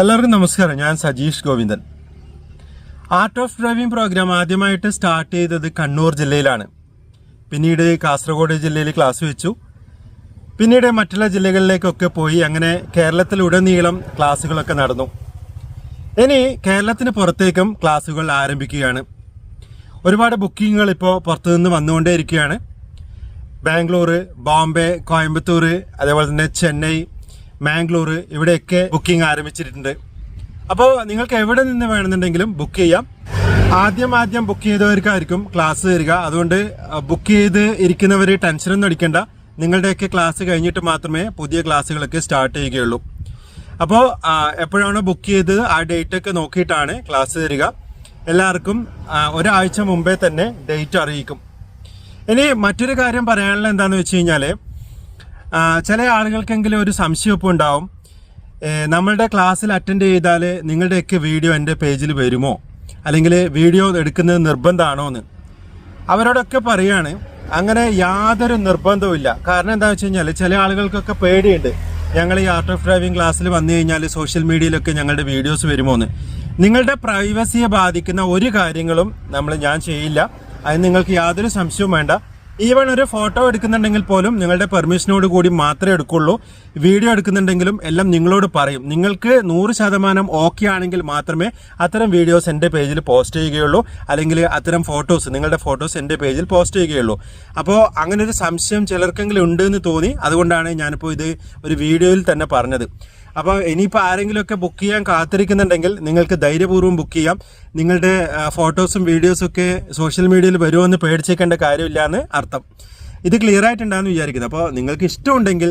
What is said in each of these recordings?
എല്ലാവർക്കും നമസ്കാരം. ഞാൻ Sajeesh Govindan. Art of driving program ആദ്യമായിട്ട് സ്റ്റാർട്ട് ചെയ്തത് കണ്ണൂർ ജില്ലയിലാണ്. പിന്നീട് കാസർഗോഡ് ജില്ലയിൽ ക്ലാസ് വെച്ചു. പിന്നീട് മറ്റുള്ള ജില്ലകളിലേക്കൊക്കെ പോയി അങ്ങനെ കേരളത്തിലുടനീളം ക്ലാസ്സുകളൊക്കെ നടന്നു. ഇനി കേരളത്തിന് പുറത്തേക്കും ക്ലാസ്സുകൾ ആരംഭിക്കുകയാണ്. ഒരുപാട് ബുക്കിങ്ങുകൾ ഇപ്പോൾ പുറത്തുനിന്ന് വന്നുകൊണ്ടേയിരിക്കുകയാണ്. ബാംഗ്ലൂർ ബോംബെ കോയമ്പത്തൂർ അതേപോലെ തന്നെ ചെന്നൈ മാംഗ്ലൂർ ഇവിടെയൊക്കെ ബുക്കിംഗ് ആരംഭിച്ചിട്ടുണ്ട്. അപ്പോൾ നിങ്ങൾക്ക് എവിടെ നിന്ന് വേണമെന്നുണ്ടെങ്കിലും ബുക്ക് ചെയ്യാം. ആദ്യം ആദ്യം ബുക്ക് ചെയ്തവർക്കായിരിക്കും ക്ലാസ് തരിക. അതുകൊണ്ട് ബുക്ക് ചെയ്ത് ഇരിക്കുന്നവർ ടെൻഷനൊന്നും അടിക്കേണ്ട. നിങ്ങളുടെയൊക്കെ ക്ലാസ് കഴിഞ്ഞിട്ട് മാത്രമേ പുതിയ ക്ലാസ്സുകളൊക്കെ സ്റ്റാർട്ട് ചെയ്യുകയുള്ളൂ. അപ്പോൾ എപ്പോഴാണോ ബുക്ക് ചെയ്തത് ആ ഡേറ്റ് ഒക്കെ നോക്കിയിട്ടാണ് ക്ലാസ് തരിക. എല്ലാവർക്കും ഒരാഴ്ച മുമ്പേ തന്നെ ഡേറ്റ് അറിയിക്കും. ഇനി മറ്റൊരു കാര്യം പറയാനുള്ള എന്താണെന്ന് വെച്ച് കഴിഞ്ഞാൽ ചില ആളുകൾക്കെങ്കിലും ഒരു സംശയമൊപ്പം ഉണ്ടാവും. നമ്മളുടെ ക്ലാസ്സിൽ അറ്റൻഡ് ചെയ്താൽ നിങ്ങളുടെയൊക്കെ വീഡിയോ എന്റെ പേജിൽ വരുമോ? അല്ലെങ്കിൽ വീഡിയോ എടുക്കുന്നത് നിർബന്ധമാണോ എന്ന് അവരോടൊക്കെ പറയാണ് അങ്ങനെ യാതൊരു നിർബന്ധവുമില്ല കാരണം എന്താ വെച്ച് കഴിഞ്ഞാൽ ചില ആളുകൾക്കൊക്കെ പേടിയുണ്ട്. ഞങ്ങൾ ഈ ആർട്ട് ഓഫ് ഡ്രൈവിംഗ് ക്ലാസ്സിൽ വന്നു കഴിഞ്ഞാൽ സോഷ്യൽ മീഡിയയിലൊക്കെ ഞങ്ങളുടെ വീഡിയോസ് വരുമോ എന്ന് നിങ്ങളുടെ പ്രൈവസിയെ ബാധിക്കുന്ന ഒരു കാര്യങ്ങളും നമ്മൾ ഞാൻ ചെയ്യില്ല. അത് നിങ്ങൾക്ക് യാതൊരു സംശയവും വേണ്ട. ഈവൺ ഒരു ഫോട്ടോ എടുക്കുന്നുണ്ടെങ്കിൽ പോലും നിങ്ങളുടെ പെർമിഷനോട് കൂടി മാത്രമേ എടുക്കുള്ളൂ. വീഡിയോ എടുക്കുന്നുണ്ടെങ്കിലും എല്ലാം നിങ്ങളോട് പറയും. നിങ്ങൾക്ക് നൂറ് ശതമാനം ഓക്കെ ആണെങ്കിൽ മാത്രമേ അത്തരം വീഡിയോസ് എന്റെ പേജിൽ പോസ്റ്റ് ചെയ്യുകയുള്ളൂ. അല്ലെങ്കിൽ അത്തരം ഫോട്ടോസ് നിങ്ങളുടെ ഫോട്ടോസ് എന്റെ പേജിൽ പോസ്റ്റ് ചെയ്യുകയുള്ളൂ. അപ്പോൾ അങ്ങനെ ഒരു സംശയം ചിലർക്കെങ്കിലും ഉണ്ട് എന്ന് തോന്നി. അതുകൊണ്ടാണ് ഞാനിപ്പോൾ ഇത് ഒരു വീഡിയോയിൽ തന്നെ പറഞ്ഞത്. അപ്പോൾ ഇനിയിപ്പോൾ ആരെങ്കിലുമൊക്കെ ബുക്ക് ചെയ്യാൻ കാത്തിരിക്കുന്നുണ്ടെങ്കിൽ നിങ്ങൾക്ക് ധൈര്യപൂർവം ബുക്ക് ചെയ്യാം. നിങ്ങളുടെ ഫോട്ടോസും വീഡിയോസും ഒക്കെ സോഷ്യൽ മീഡിയയിൽ വരുമെന്ന് പേടിച്ചേക്കേണ്ട കാര്യമില്ല എന്ന് അർത്ഥം. ഇത് ക്ലിയർ ആയിട്ടുണ്ടാകുന്ന വിചാരിക്കുന്നത് അപ്പോൾ നിങ്ങൾക്ക് ഇഷ്ടമുണ്ടെങ്കിൽ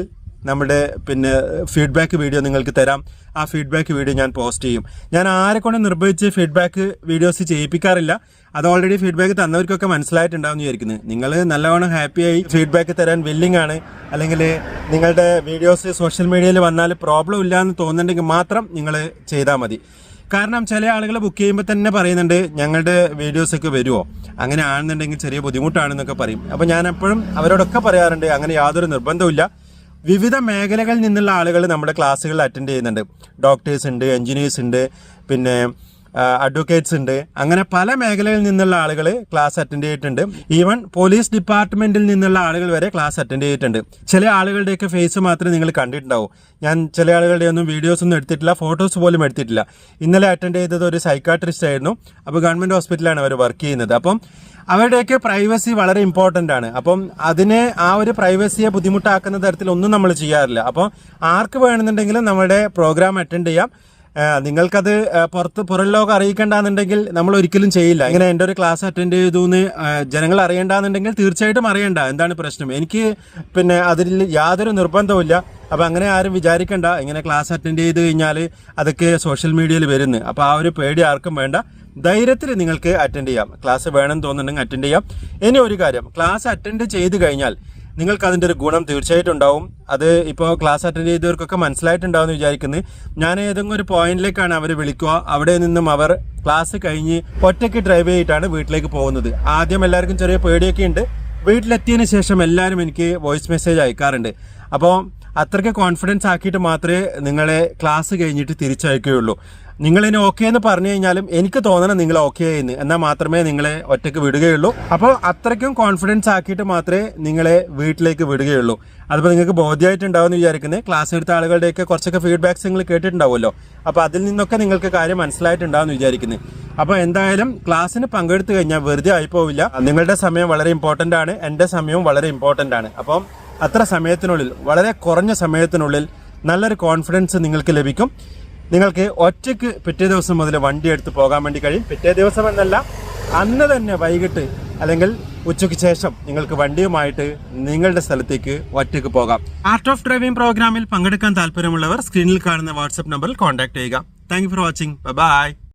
നമ്മുടെ പിന്നെ ഫീഡ്ബാക്ക് വീഡിയോ നിങ്ങൾക്ക് തരാം. ആ ഫീഡ്ബാക്ക് വീഡിയോ ഞാൻ പോസ്റ്റ് ചെയ്യും. ഞാൻ ആരെ കൊണ്ട് നിർബന്ധിച്ച് ഫീഡ്ബാക്ക് വീഡിയോസ് ചെയ്യിപ്പിക്കാറില്ല. അത് ഓൾറെഡി ഫീഡ്ബാക്ക് തന്നവർക്കൊക്കെ മനസ്സിലായിട്ടുണ്ടാവും വിചാരിക്കുന്നത് നിങ്ങൾ നല്ലവണ്ണം ഹാപ്പിയായി ഫീഡ്ബാക്ക് തരാൻ വില്ലിംഗ് ആണ്. അല്ലെങ്കിൽ നിങ്ങളുടെ വീഡിയോസ് സോഷ്യൽ മീഡിയയിൽ വന്നാൽ പ്രോബ്ലം ഇല്ല എന്ന് തോന്നുന്നുണ്ടെങ്കിൽ മാത്രം നിങ്ങൾ ചെയ്താൽ മതി. കാരണം ചില ആളുകൾ ബുക്ക് ചെയ്യുമ്പോൾ തന്നെ പറയുന്നുണ്ട് ഞങ്ങളുടെ വീഡിയോസൊക്കെ വരുമോ അങ്ങനെ ആണെന്നുണ്ടെങ്കിൽ ചെറിയ ബുദ്ധിമുട്ടാണെന്നൊക്കെ പറയും. അപ്പോൾ ഞാൻ എപ്പോഴും അവരോടൊക്കെ പറയാറുണ്ട് അങ്ങനെ യാതൊരു നിർബന്ധവുമില്ല. വിവിധ മേഖലകളിൽ നിന്നുള്ള ആളുകൾ നമ്മുടെ ക്ലാസ്സുകളിൽ അറ്റൻഡ് ചെയ്യുന്നുണ്ട്. ഡോക്ടേഴ്സ് ഉണ്ട് എൻജിനീയേഴ്സ് ഉണ്ട് പിന്നെ അഡ്വക്കേറ്റ്സ് ഉണ്ട്. അങ്ങനെ പല മേഖലകളിൽ നിന്നുള്ള ആളുകൾ ക്ലാസ് അറ്റൻഡ് ചെയ്തിട്ടുണ്ട്. ഈവൻ പോലീസ് ഡിപ്പാർട്ട്മെന്റിൽ നിന്നുള്ള ആളുകൾ വരെ ക്ലാസ് അറ്റൻഡ് ചെയ്തിട്ടുണ്ട്. ചില ആളുകളുടെയൊക്കെ ഫേസ് മാത്രമേ നിങ്ങൾ കണ്ടിട്ടുണ്ടാവും. ഞാൻ ചില ആളുകളുടെ ഒന്നും വീഡിയോസ് ഒന്നും എടുത്തിട്ടില്ല ഫോട്ടോസ് പോലും എടുത്തിട്ടില്ല. ഇന്നലെ അറ്റൻഡ് ചെയ്തത് ഒരു സൈക്കാട്രിസ്റ്റ് ആയിരുന്നു. അപ്പോൾ ഗവൺമെന്റ് ഹോസ്പിറ്റലാണ് അവർ വർക്ക് ചെയ്യുന്നത്. അപ്പം അവരുടെയൊക്കെ പ്രൈവസി വളരെ ഇമ്പോർട്ടന്റ് ആണ്. അപ്പം അതിനെ ആ ഒരു പ്രൈവസിയെ ബുദ്ധിമുട്ടാക്കുന്ന തരത്തിൽ ഒന്നും നമ്മൾ ചെയ്യാറില്ല. അപ്പോൾ ആർക്ക് വേണമെന്നുണ്ടെങ്കിലും നമ്മുടെ പ്രോഗ്രാം അറ്റൻഡ് ചെയ്യാം. നിങ്ങൾക്കത് പുറത്ത് പുറം ലോകം അറിയിക്കേണ്ടെന്നുണ്ടെങ്കിൽ നമ്മൾ ഒരിക്കലും ചെയ്യില്ല. ഇങ്ങനെ എന്റെ ഒരു ക്ലാസ് അറ്റൻഡ് ചെയ്തു എന്ന് ജനങ്ങൾ അറിയേണ്ടെന്നുണ്ടെങ്കിൽ തീർച്ചയായിട്ടും അറിയണ്ട. എന്താണ് പ്രശ്നം? എനിക്ക് പിന്നെ അതിൽ യാതൊരു നിർബന്ധവുമില്ല അപ്പോൾ അങ്ങനെ ആരും വിചാരിക്കണ്ട. ഇങ്ങനെ ക്ലാസ് അറ്റൻഡ് ചെയ്ത് കഴിഞ്ഞാൽ അതൊക്കെ സോഷ്യൽ മീഡിയയിൽ വരുന്നു. അപ്പോൾ ആ ഒരു പേടി ആർക്കും വേണ്ട. ധൈര്യത്തിൽ നിങ്ങൾക്ക് അറ്റൻഡ് ചെയ്യാം. ക്ലാസ് വേണം തോന്നുന്നുണ്ടെങ്കിൽ അറ്റൻഡ് ചെയ്യാം. ഇനി ഒരു കാര്യം. ക്ലാസ് അറ്റൻഡ് ചെയ്ത് കഴിഞ്ഞാൽ നിങ്ങൾക്ക് അതിന്റെ ഒരു ഗുണം തീർച്ചയായിട്ടും ഉണ്ടാവും. അത് ഇപ്പോൾ ക്ലാസ് അറ്റൻഡ് ചെയ്തവർക്കൊക്കെ മനസ്സിലായിട്ടുണ്ടാവും എന്ന് വിചാരിക്കുന്നത് ഞാൻ ഏതെങ്കിലും ഒരു പോയിന്റിലേക്കാണ് അവർ വിളിക്കുക. അവിടെ നിന്നും അവർ ക്ലാസ് കഴിഞ്ഞ് ഒറ്റയ്ക്ക് ഡ്രൈവ് ചെയ്തിട്ടാണ് വീട്ടിലേക്ക് പോകുന്നത്. ആദ്യം എല്ലാവർക്കും ചെറിയ പേടിയൊക്കെ ഉണ്ട്. വീട്ടിലെത്തിയതിന് ശേഷം എല്ലാവരും എനിക്ക് വോയിസ് മെസ്സേജ് അയക്കാറുണ്ട്. അപ്പോൾ അത്രയ്ക്ക് കോൺഫിഡൻസ് ആക്കിയിട്ട് മാത്രമേ നിങ്ങളെ ക്ലാസ് കഴിഞ്ഞിട്ട് തിരിച്ചയക്കുകയുള്ളൂ. നിങ്ങൾ ഇനി ഓക്കെ എന്ന് പറഞ്ഞു കഴിഞ്ഞാലും എനിക്ക് തോന്നണം നിങ്ങൾ ഓക്കെ എന്ന്. എന്നാൽ മാത്രമേ നിങ്ങളെ ഒറ്റയ്ക്ക് വിടുകയുള്ളൂ. അപ്പോൾ അത്രയ്ക്കും കോൺഫിഡൻസ് ആക്കിയിട്ട് മാത്രമേ നിങ്ങളെ വീട്ടിലേക്ക് വിടുകയുള്ളൂ. അതിപ്പോൾ നിങ്ങൾക്ക് ബോധ്യമായിട്ടുണ്ടാവുമെന്ന് വിചാരിക്കുന്നത് ക്ലാസ് എടുത്ത ആളുകളുടെയൊക്കെ കുറച്ചൊക്കെ ഫീഡ്ബാക്ക്സ് നിങ്ങൾ കേട്ടിട്ടുണ്ടാവുമല്ലോ. അപ്പോൾ അതിൽ നിന്നൊക്കെ നിങ്ങൾക്ക് കാര്യം മനസ്സിലായിട്ടുണ്ടാവുമെന്ന് വിചാരിക്കുന്നത് അപ്പോൾ എന്തായാലും ക്ലാസ്സിന് പങ്കെടുത്തു കഴിഞ്ഞാൽ വെറുതെ ആയിപ്പോവില്ല. നിങ്ങളുടെ സമയം വളരെ ഇമ്പോർട്ടന്റ് ആണ്. എന്റെ സമയവും വളരെ ഇമ്പോർട്ടന്റ് ആണ്. അപ്പം അത്ര സമയത്തിനുള്ളിൽ വളരെ കുറഞ്ഞ സമയത്തിനുള്ളിൽ നല്ലൊരു കോൺഫിഡൻസ് നിങ്ങൾക്ക് ലഭിക്കും. നിങ്ങൾക്ക് ഒറ്റയ്ക്ക് പിറ്റേ ദിവസം മുതൽ വണ്ടി എടുത്ത് പോകാൻ വേണ്ടി കഴിയും. പിറ്റേ ദിവസം എന്നല്ല അന്ന് തന്നെ വൈകിട്ട് അല്ലെങ്കിൽ ഉച്ചയ്ക്ക് ശേഷം നിങ്ങൾക്ക് വണ്ടിയുമായിട്ട് നിങ്ങളുടെ സ്ഥലത്തേക്ക് ഒറ്റയ്ക്ക് പോകാം. ആർട്ട് ഓഫ് ഡ്രൈവിംഗ് പ്രോഗ്രാമിൽ പങ്കെടുക്കാൻ താല്പര്യമുള്ളവർ സ്ക്രീനിൽ കാണുന്ന വാട്സ്ആപ്പ് നമ്പറിൽ കോൺടാക്ട് ചെയ്യുക. Thank for watching bye